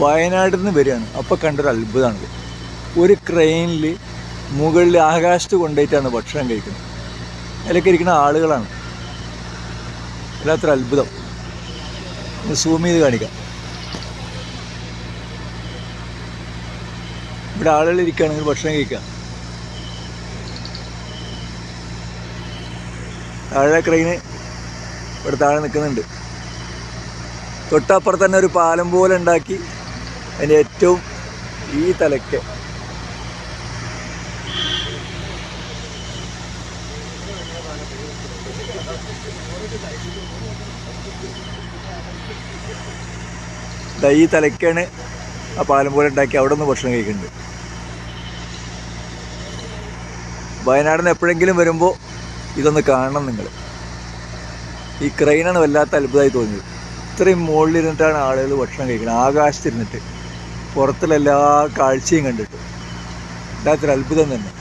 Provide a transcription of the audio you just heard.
വയനാട്ടിൽ നിന്ന് വരികയാണ്. അപ്പോൾ കണ്ടൊരു അത്ഭുതമാണിത്. ഒരു ക്രെയിനിൽ മുകളിൽ ആകാശത്ത് കൊണ്ടുപോയിട്ടാണ് ഭക്ഷണം കഴിക്കുന്നത്. അതിലൊക്കെ ഇരിക്കുന്ന ആളുകളാണ്. വല്ലാത്തൊരു അത്ഭുതം. സൂം ചെയ്ത് കാണിക്കാം. ഇവിടെ ആളുകൾ ഇരിക്കുകയാണെങ്കിൽ ഭക്ഷണം കഴിക്കാം താഴെ ക്രെയിന് ഇവിടെ താഴെ നിൽക്കുന്നുണ്ട്. തൊട്ടപ്പുറത്ത് തന്നെ ഒരു പാലം പോലെ ഉണ്ടാക്കി അതിന്റെ ഏറ്റവും ഈ തലയ്ക്ക്. ഈ തലയ്ക്കാണ് ആ പാലം പോലെ ഉണ്ടാക്കി അവിടെ നിന്ന് ഭക്ഷണം കഴിക്കുന്നുണ്ട്. വയനാടിന് എപ്പോഴെങ്കിലും വരുമ്പോൾ ഇതൊന്ന് കാണണം നിങ്ങൾ ഈ ക്രെയിനാണ് വല്ലാത്ത അത്ഭുതമായി തോന്നിയത്. ഇത്രയും മുകളിലിരുന്നിട്ടാണ് ആളുകൾ ഭക്ഷണം കഴിക്കുന്നത് ആകാശത്തിരുന്നിട്ട്. പുറത്തുള്ള എല്ലാ കാഴ്ചയും കണ്ടിട്ട്. വല്ലാത്തൊരു അത്ഭുതം തന്നെ.